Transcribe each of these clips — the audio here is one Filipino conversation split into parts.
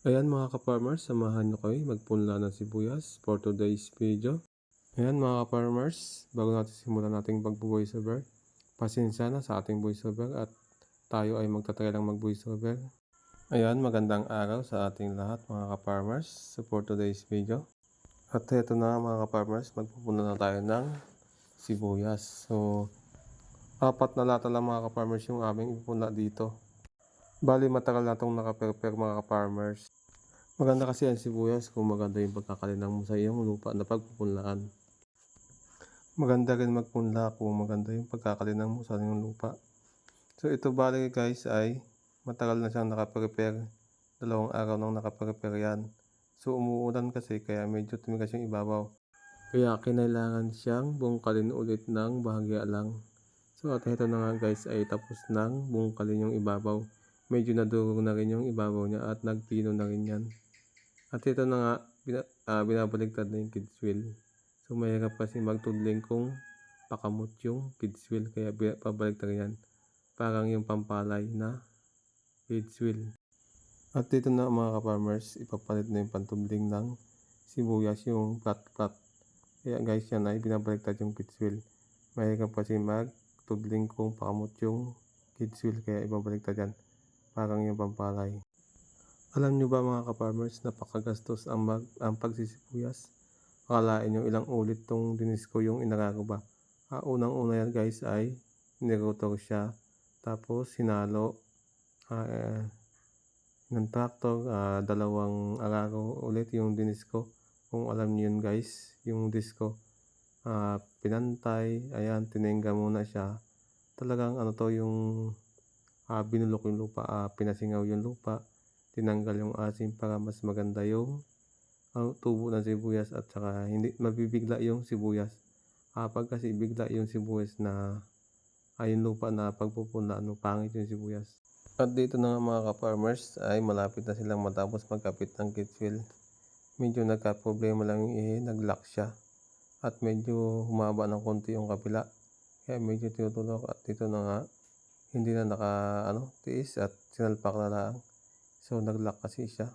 Ayan mga ka-farmers, samahan nyo kayo magpunla ng sibuyas for today's video. Ayan mga ka-farmers, bago natin simulan nating pag-voiceover, pasensya na sa ating voiceover at tayo ay magtatry lang mag-voiceover. Ayan, magandang araw sa ating lahat mga ka-farmers so for today's video. At ito na mga ka-farmers, magpupunla na tayo ng sibuyas. So, apat na lata lang mga ka-farmers yung aming ipunla dito. Bali matagal na itong nakaperper mga ka-farmers. Maganda kasi ang sibuyas kung maganda yung pagkakalinang mo sa iyong lupa na pagpupunlaan. Maganda rin magpunla kung maganda yung pagkakalinang mo sa iyong lupa. So ito bali guys ay matagal na siyang nakaprepare. Dalawang araw nang nakaprepare yan. So umuulan kasi kaya medyo tumigas yung ibabaw. Kaya kinailangan siyang bungkalin ulit ng bahagya lang. So at ito na nga guys ay tapos nang bungkalin yung ibabaw. Medyo nadurog na rin yung ibabaw niya at nagpino na rin yan. At ito na nga, bina, uh, binabaligtad na yung kids wheel. So mahirap kasi magtudling kung pakamot yung kids wheel. Kaya pabaligtad yan. Parang yung pampalay na kids wheel. At dito na mga ka-farmers, ipapalit na yung pantudling ng sibuyas yung flat-flat. Kaya guys yan ay binabaligtad yung kids wheel. Mahirap kasi magtudling kung pakamot yung kids wheel. Kaya ibabaligtad yan. Parang yung pampalay. Alam nyo ba mga ka-farmers, napakagastos ang, mag, ang pagsisibuyas? Akalain nyo ilang ulit tong dinis ko yung inarago ba? Ah, Unang-una yan guys ay nirotor siya. Tapos sinalo ah, eh, ng tractor, ah, dalawang arago ulit yung dinis ko. Kung alam nyo yun guys, yung disco. Ah, pinantay, ayan, tinengga muna siya. Talagang ano to yung ah, binulok yung lupa, ah, pinasingaw yung lupa tinanggal yung asim para mas maganda yung uh, tubo ng sibuyas at saka hindi mabibigla yung sibuyas. Kapag kasi bigla yung sibuyas na ayun lupa na pagpupunla, ano, pangit yung sibuyas. At dito na nga mga ka-farmers ay malapit na silang matapos magkapit ng kitfill. Medyo nagka-problema lang yung ihe, nag-lock siya. At medyo humaba ng konti yung kapila. Kaya medyo tinutulok at dito na nga hindi na naka ano, tiis at sinalpak na lang. So naglock kasi siya.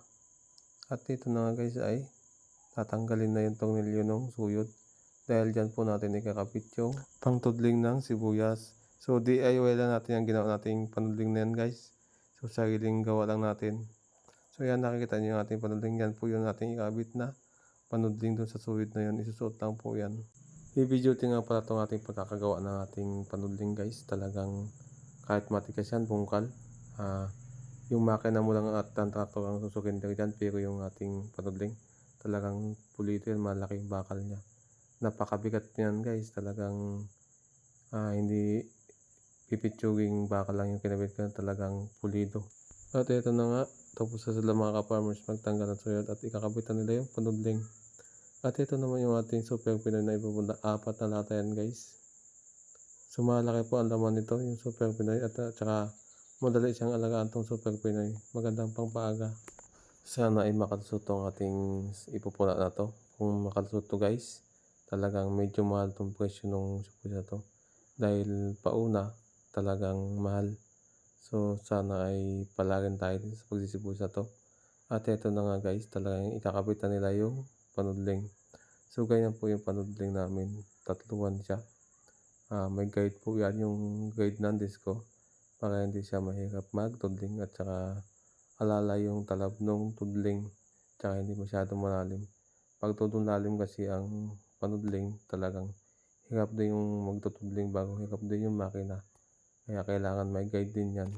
At ito na nga guys ay tatanggalin na yung tornilyo ng suyod. Dahil dyan po natin ikakapit yung pangtudling ng sibuyas. So DIY lang natin yung ginawa nating panudling na yan guys. So sariling gawa lang natin. So yan nakikita nyo yung ating panudling. Yan po yung ating ikabit na panudling dun sa suyod na yun. Isusuot lang po yan. I-video nga pala itong ating pagkakagawa ng ating panudling guys. Talagang kahit matigas yan, bungkal. Uh, yung makina mo lang at ang traktor ang susukin dyan pero yung ating panudling talagang pulito yan malaking bakal niya. Napakabigat niyan guys. Talagang uh, hindi pipitsuging bakal lang yung kinabit ko talagang pulido. At ito na nga tapos sa sila mga ka-farmers magtanggal ng suyod at ikakabitan nila yung panudling at ito naman yung ating super pinoy na ipupunta apat na lata yan guys so malaki po ang laman nito yung super pinoy at uh, tsaka Madali siyang alagaan tong Super Pinoy. Magandang pangpaaga. Sana ay makalusot tong ating ipupuna na to. Kung makalusot to guys, talagang medyo mahal tong presyo ng super na to. Dahil pauna, talagang mahal. So sana ay palagin tayo sa pagsisibus na to. At ito na nga guys, talagang ikakapitan nila yung panudling. So ganyan po yung panudling namin. Tatluan siya. Uh, may guide po yan, yung guide ng disco para hindi siya mahirap magtudling at saka alala yung talab ng tudling tsaka hindi masyadong malalim. Pag tudong lalim kasi ang panudling talagang hirap din yung magtutudling bago hirap din yung makina. Kaya kailangan may guide din yan.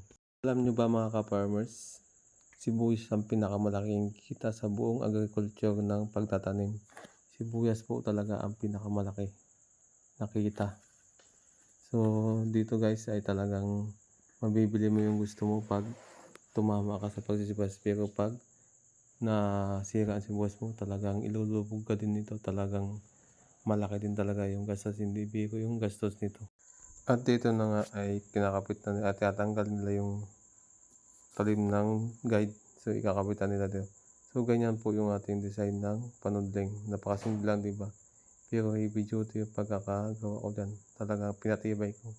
Alam nyo ba mga ka-farmers, sibuyas ang pinakamalaking kita sa buong agriculture ng pagtatanim. Sibuyas po talaga ang pinakamalaki nakita. So dito guys ay talagang mabibili mo yung gusto mo pag tumama ka sa pagsisibas. Pero pag nasira ang sibuyas mo, talagang ilulubog ka din nito. Talagang malaki din talaga yung gastos. Hindi biro yung gastos nito. At dito na nga ay kinakapit na at tatanggal nila yung talim ng guide. So ikakapitan nila dito. So ganyan po yung ating design ng panudling. Napakasimple lang diba? Pero heavy duty yung pagkakagawa ko dyan. Talagang pinatibay ko.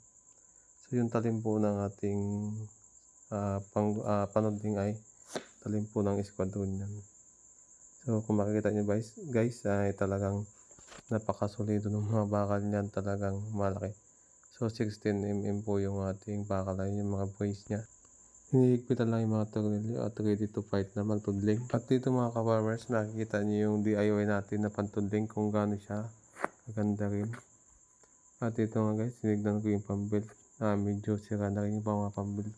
So yung talim po ng ating uh, pang, uh, panudling ay talim po ng esquadron yan. So kung makikita nyo guys, guys ay talagang napakasulido ng mga bakal niyan talagang malaki. So 16mm po yung ating bakal ay yung mga brace niya. Hinihigpitan lang yung mga tornilyo at ready to fight na magtudling. At dito mga ka-farmers, nakikita niyo yung DIY natin na pantudling kung gaano siya kaganda rin. At ito nga guys, sinignan ko yung pambuild. Ah, medyo sira na rin yung mga pambuild.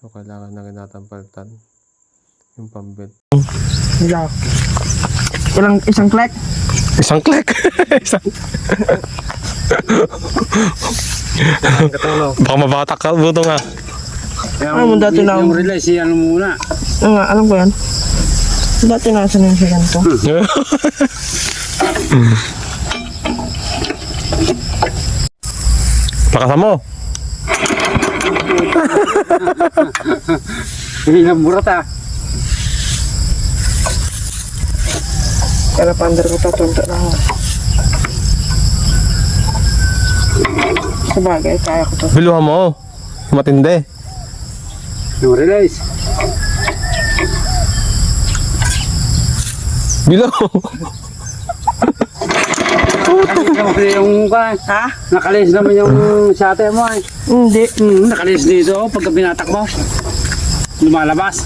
So kailangan na rin natin palitan yung pambuild. Wala. Ilang isang click? Isang click! Isang... Baka mabatak ka, buto nga. Ano mo dati na- Yung relay, siya ano muna. Oo nga, alam ko yan. Dati nasa na siya ganito. Pakasa mo. Hindi na burat ah. Kaya pander ko tatunto na ako. Sabagay, kaya ko to. Biluhan mo. Matindi. Yung relay. Bilo. Nakalis yung kan. Ha? Nakalis naman yung sate mo ay. Hindi. Hmm, nakalis dito oh, pagka binatak mo. Lumalabas.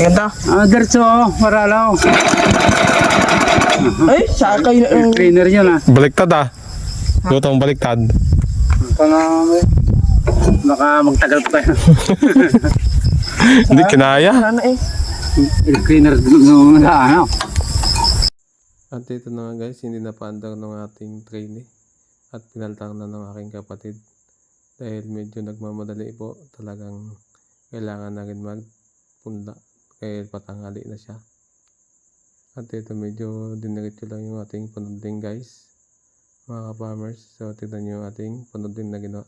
Ganda. Ah, diretso oh, maralaw. Ay, sakay na yung... Cleaner yun ah. Baliktad ah. Lutong baliktad. Pangamay. Baka magtagal pa tayo. Hindi kinaya. Eh. Cleaner nung ano. At ito na nga guys, hindi na paandar ng ating trainee. At pinaltang na ng aking kapatid. Dahil medyo nagmamadali po, talagang kailangan na rin magpunla. Kaya patangali na siya. At ito medyo diniretso lang yung ating panudling guys. Mga ka-farmers. So tignan nyo yung ating panudling na ginawa.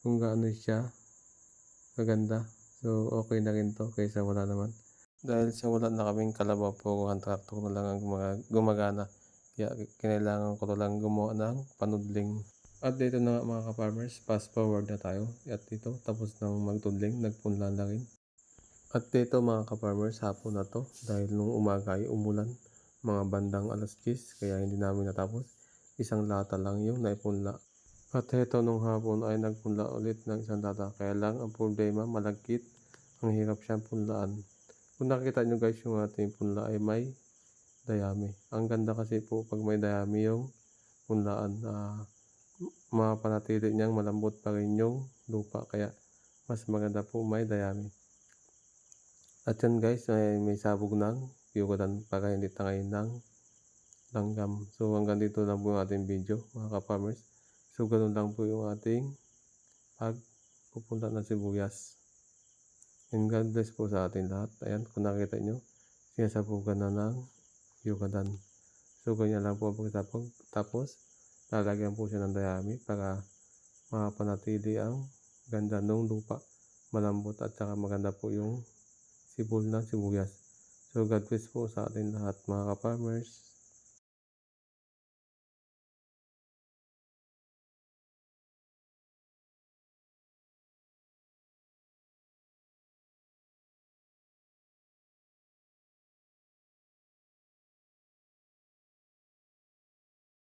Kung gaano siya kaganda. So okay na rin to kaysa wala naman. Dahil sa wala na kaming kalabaw po, ang tractor na lang ang gumaga- gumagana. Kaya kinailangan ko na lang gumawa ng panudling. At dito na nga mga ka-farmers, fast forward na tayo. At dito, tapos nang magtudling, nagpunla na rin. At dito mga ka-farmers, hapon na to. Dahil nung umaga ay umulan, mga bandang alas 10, kaya hindi namin natapos. Isang lata lang yung naipunla. At heto nung hapon ay nagpunla ulit ng isang lata. Kaya lang ang problema, malagkit. Ang hirap siyang punlaan. Kung nakita nyo guys yung ating punla ay may dayami. Ang ganda kasi po pag may dayami yung punlaan. Uh, mapanatili niyang malambot pa rin yung lupa. Kaya mas maganda po may dayami. At yan guys, ay may sabog ng yugutan para hindi tangay ng langgam. So hanggang dito lang po yung ating video mga ka-farmers. So ganun lang po yung ating pagpupunta ng sibuyas. And God bless po sa ating lahat. Ayan, kung nakita nyo, sinasabugan na ng yugadan. So, ganyan lang po ang pagkatapos. Tapos, lalagyan po siya ng dayami para mapanatili ang ganda ng lupa. Malambot at saka maganda po yung sibol ng sibuyas. So, God bless po sa ating lahat mga ka-farmers.